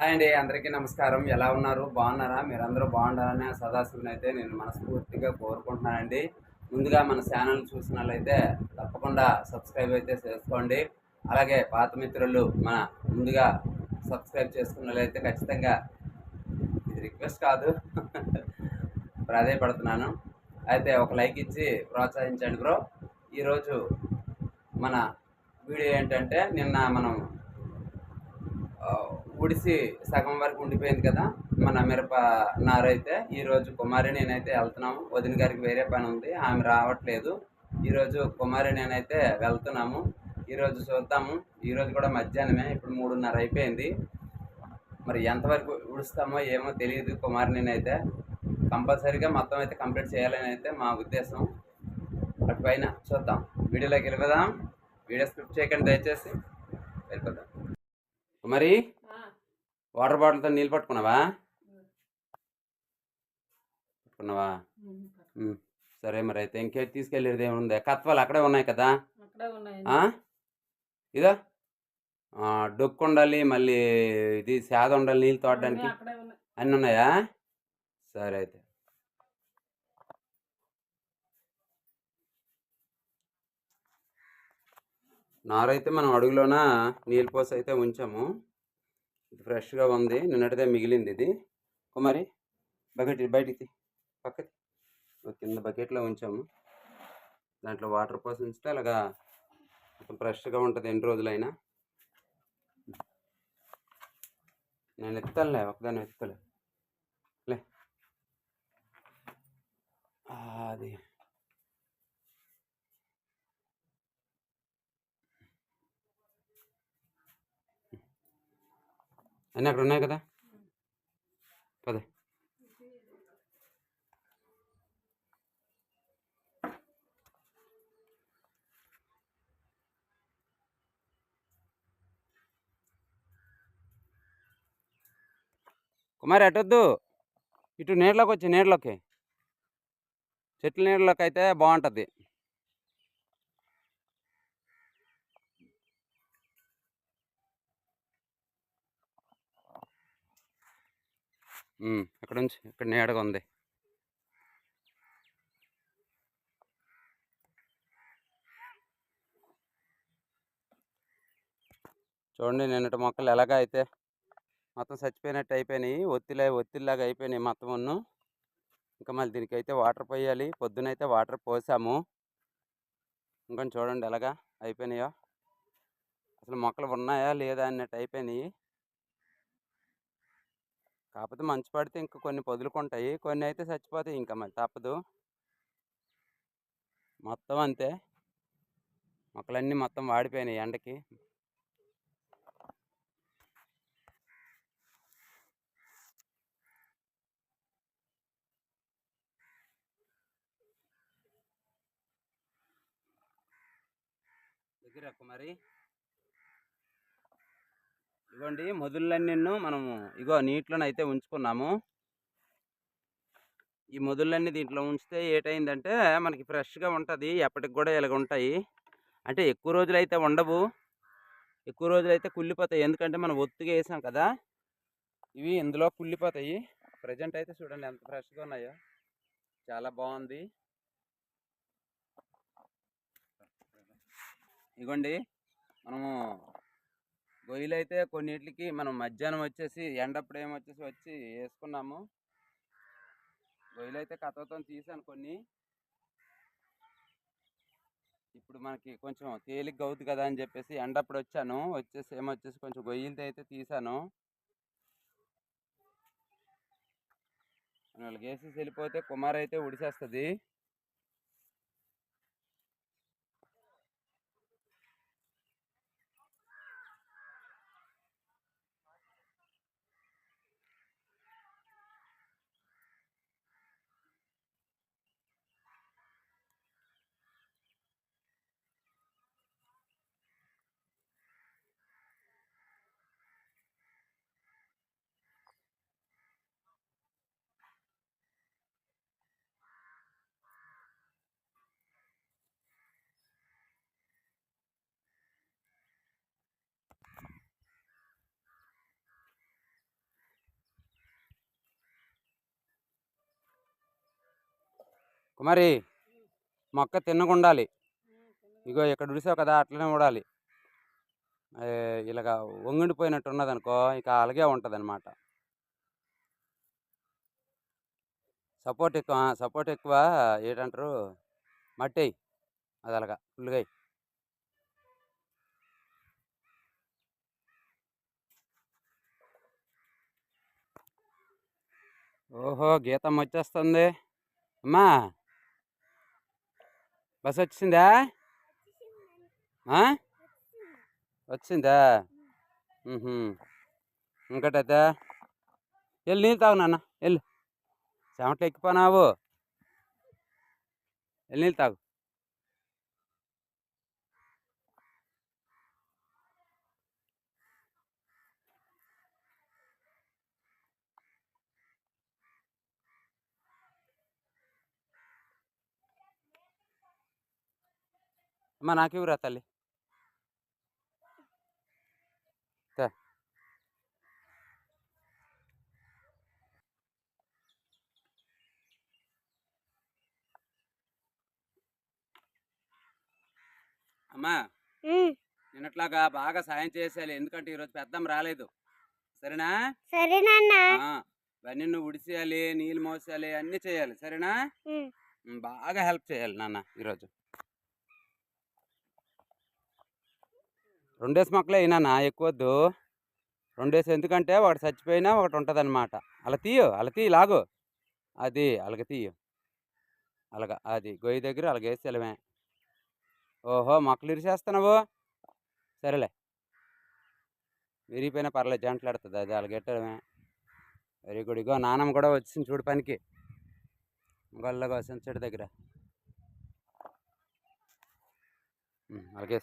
Hi అండి అందరికీ నమస్కారం. ఎలా ఉన్నారు? బాగున్నారా? మీరందరూ బాగుండాలని సదాశివుని అయితే నేను మనస్ఫూర్తిగా కోరుకుంటున్నానండి. ముందుగా మన ఛానల్ చూసినట్లయితే తప్పకుండా సబ్స్క్రైబ్ అయితే చేసుకోండి. అలాగే పాత మిత్రులు మన ముందుగా సబ్స్క్రైబ్ చేసుకున్నట్లయితే ఖచ్చితంగా ఇది రిక్వెస్ట్ కాదు. ప్రాధాయపడుతున్నాను అయితే ఒక లైక్ ఇచ్చి ప్రోత్సహించండి బ్రో. ఈరోజు మన వీడియో ఏంటంటే నిన్న మనం పుడిసి ఉడిసి సగం వరకు ఉండిపోయింది కదా మన మిరప నారైతే ఈరోజు కుమారి నేనైతే వెళ్తున్నాము. వదిన గారికి వేరే పని ఉంది. ఆమె రావట్లేదు. ఈరోజు కుమారి నేనైతే వెళ్తున్నాము. ఈరోజు చూద్దాము. ఈరోజు కూడా మధ్యాహ్నమే. ఇప్పుడు మూడున్నర అయిపోయింది. మరి ఎంతవరకు ఉడుస్తామో ఏమో తెలియదు కుమారి నేనైతే. కంపల్సరీగా మొత్తం అయితే కంప్లీట్ చేయాలని అయితే మా ఉద్దేశం. అటు పైన చూద్దాం. వీడియోలోకి వెళ్ళిపోదాం. వీడియో స్క్రిప్ట్ చేయకండి దయచేసి. వెళ్ళిపోదాం. మరి వాటర్ బాటిల్తో నీళ్ళు పట్టుకున్నావా? పట్టుకున్నావా? సరే మరి అయితే ఇంకేటి తీసుకెళ్ళేది ఏముంది? కత్వాలు అక్కడే ఉన్నాయి కదా? ఇదో. డొక్కు ఉండాలి మళ్ళీ ఇది సేద ఉండాలి నీళ్ళు తోడడానికి. అన్నీ ఉన్నాయా? సరే అయితే. నారైతే మనం అడుగులోన నీళ్ళు పోసి అయితే ఉంచాము. ఇది ఫ్రెష్గా ఉంది. నిన్నటిదే మిగిలింది ఇది. కుమారి బకెట్ బయటికి పక్కకి కింద బకెట్లో ఉంచాము. దాంట్లో వాటర్ పోసి ఉంచితే అలాగా కొంచెం ఫ్రెష్గా ఉంటుంది ఎన్ని రోజులైనా. నేను ఎత్తానులే ఒకదాన్ని ఎత్తలే లే. అది. అన్నీ అక్కడ ఉన్నాయి కదా? పదే. కుమారి అటొద్దు. ఇటు నీళ్ళకి వచ్చి నీళ్ళలోకి. చెట్ల నీళ్ళకి అయితే బాగుంటుంది. అక్కడ నుంచి ఇక్కడ నీడగా ఉంది. చూడండి నిన్నటి మొక్కలు ఎలాగా అయితే మొత్తం చచ్చిపోయినట్టు అయిపోయినాయి. ఒత్తిలే ఒత్తిడిలాగా అయిపోయినాయి మొత్తం ఉన్ను. ఇంకా మళ్ళీ దీనికి అయితే వాటర్ పోయాలి. పొద్దునైతే వాటర్ పోసాము. ఇంకా చూడండి ఎలాగా అయిపోయినాయో. అసలు మొక్కలు ఉన్నాయా లేదా అన్నట్టు అయిపోయినాయి. కాకపోతే మంచు పడితే ఇంకా కొన్ని పొదులుకుంటాయి. కొన్ని అయితే చచ్చిపోతాయి ఇంకా మరి తప్పదు. మొత్తం అంతే. మొక్కలన్నీ మొత్తం వాడిపోయినాయి ఎండకి. దగ్గర కుమారి ఇగోండి మొదళ్ళన్నీ మనము ఇగో నీటిలోనైతే ఉంచుకున్నాము. ఈ మొదళ్ళన్నీ దీంట్లో ఉంచితే ఏటైందంటే మనకి ఫ్రెష్గా ఉంటుంది ఎప్పటికి కూడా ఇలాగ ఉంటాయి. అంటే ఎక్కువ రోజులు అయితే ఉండవు. ఎక్కువ రోజులు అయితే కుళ్ళిపోతాయి. ఎందుకంటే మనం ఒత్తుగా వేసాం కదా ఇవి ఇందులో కుళ్ళిపోతాయి. ప్రజెంట్ అయితే చూడండి ఎంత ఫ్రెష్గా ఉన్నాయో. చాలా బాగుంది. ఇగోండి మనము గొయ్యలు అయితే కొన్నిటికి మనం మధ్యాహ్నం వచ్చేసి ఎండప్పుడు ఏమొచ్చేసి వచ్చి వేసుకున్నాము గొయ్యలు అయితే కథతో తీసాను కొన్ని. ఇప్పుడు మనకి కొంచెం తేలిగ్గా అవుతుంది కదా అని చెప్పేసి ఎండప్పుడు వచ్చాను. వచ్చేసి ఏమొచ్చేసి కొంచెం గొయ్యలతో అయితే తీసాను. వాళ్ళకి వేసేసి వెళ్ళిపోతే కుమార్ అయితే ఉడిసేస్తుంది. మరి మొక్క తిన్నగా ఇగో ఇక్కడ ఉడిసావు కదా అట్లనే ఉండాలి. ఇలాగ వంగిడిపోయినట్టు ఉన్నదనుకో ఇక అలాగే ఉంటుంది అనమాట సపోర్ట్ ఎక్కువ సపోర్ట్ ఎక్కువ ఏంటంటారు? మట్టి అది అలాగా ఫుల్గా ఓహో గీతం వచ్చేస్తుంది. అమ్మా! బస్ వచ్చిందా? వచ్చిందా ఇంకటైతే? వెళ్ళి నీళ్ళు తాగు నాన్న వెళ్ళు. చెమటలు ఎక్కిపోనావు. వెళ్ళి నీళ్ళు తాగు. అమ్మ నాకు ఇవ్వరా తల్లి. అమ్మా! నిన్నట్లాగా బాగా సాయం చేసేయాలి. ఎందుకంటే ఈరోజు పెద్దమ్మ రాలేదు. సరేనా? సరే నాన్న. ఆ, ఇవన్నీ నువ్వు ఉడిసేయాలి నీళ్ళు మోసేయాలి అన్నీ చేయాలి. సరేనా? బాగా హెల్ప్ చేయాలి నాన్న ఈరోజు. రెండేసి మొక్కలే అయినా ఎక్కువద్దు. రెండేసి ఎందుకంటే ఒకటి చచ్చిపోయినా ఒకటి ఉంటుంది అనమాట అలా తీయు అలా తీయి లాగు. అది అలాగ తీయు. అలాగా అది గొయ్యి దగ్గర అలాగ వెళ్ళమే. ఓహో మొక్కలు ఇరిసేస్తున్నావు? సరేలే. విరిగిపోయినా పర్లేదు జంటలాడుతుంది అది అలాగెట్టడమే వెరీ గుడ్. ఇగో నానమ్మ కూడా వచ్చింది చూడు పనికి. గొల్లగా వచ్చింది చెట్టు దగ్గర. అలాగే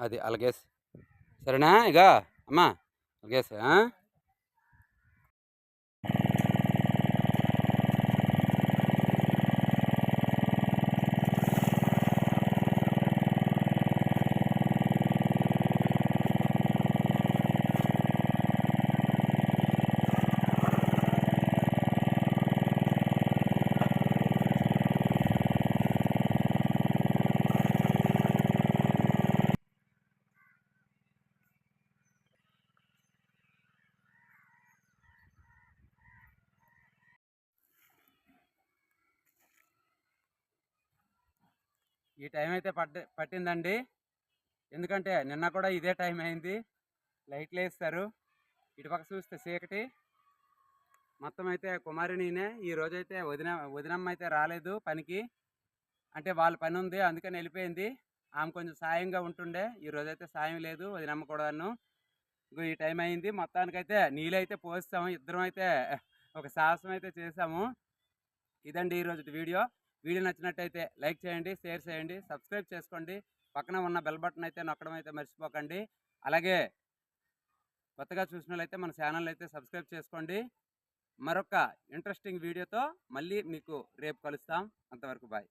అది అలాగే సరేనా ఇక అమ్మా అలాగే ఈ టైం అయితే పడ్డ పట్టిందండి. ఎందుకంటే నిన్న కూడా ఇదే టైం అయింది. లైట్లు వేస్తారు. ఇటుపక్క చూస్తే చీకటి. మొత్తం అయితే కుమారినినే ఈ రోజైతే వదిన వదినమ్మ అయితే రాలేదు పనికి. అంటే వాళ్ళ పని ఉంది అందుకని వెళ్ళిపోయింది. ఆమె కొంచెం సాయంగా ఉంటుండే. ఈ రోజైతే సాయం లేదు వదినమ్మ కూడాను. ఇగో ఈ టైం అయింది. మొత్తానికైతే నీళ్ళైతే పోస్తాము. ఇద్దరం అయితే ఒక సాహసం అయితే చేసాము ఇదండి ఈరోజు వీడియో. వీడియో నచ్చినట్టయితే లైక్ చేయండి షేర్ చేయండి సబ్స్క్రైబ్ చేసుకోండి. పక్కన ఉన్న బెల్ బటన్ అయితే నొక్కడం అయితే మర్చిపోకండి. అలాగే కొత్తగా చూసిన వాళ్ళైతే మన ఛానల్ అయితే సబ్స్క్రైబ్ చేసుకోండి. మరొక ఇంట్రెస్టింగ్ వీడియోతో మళ్ళీ మీకు రేపు కలుస్తాం. అంతవరకు బాయ్.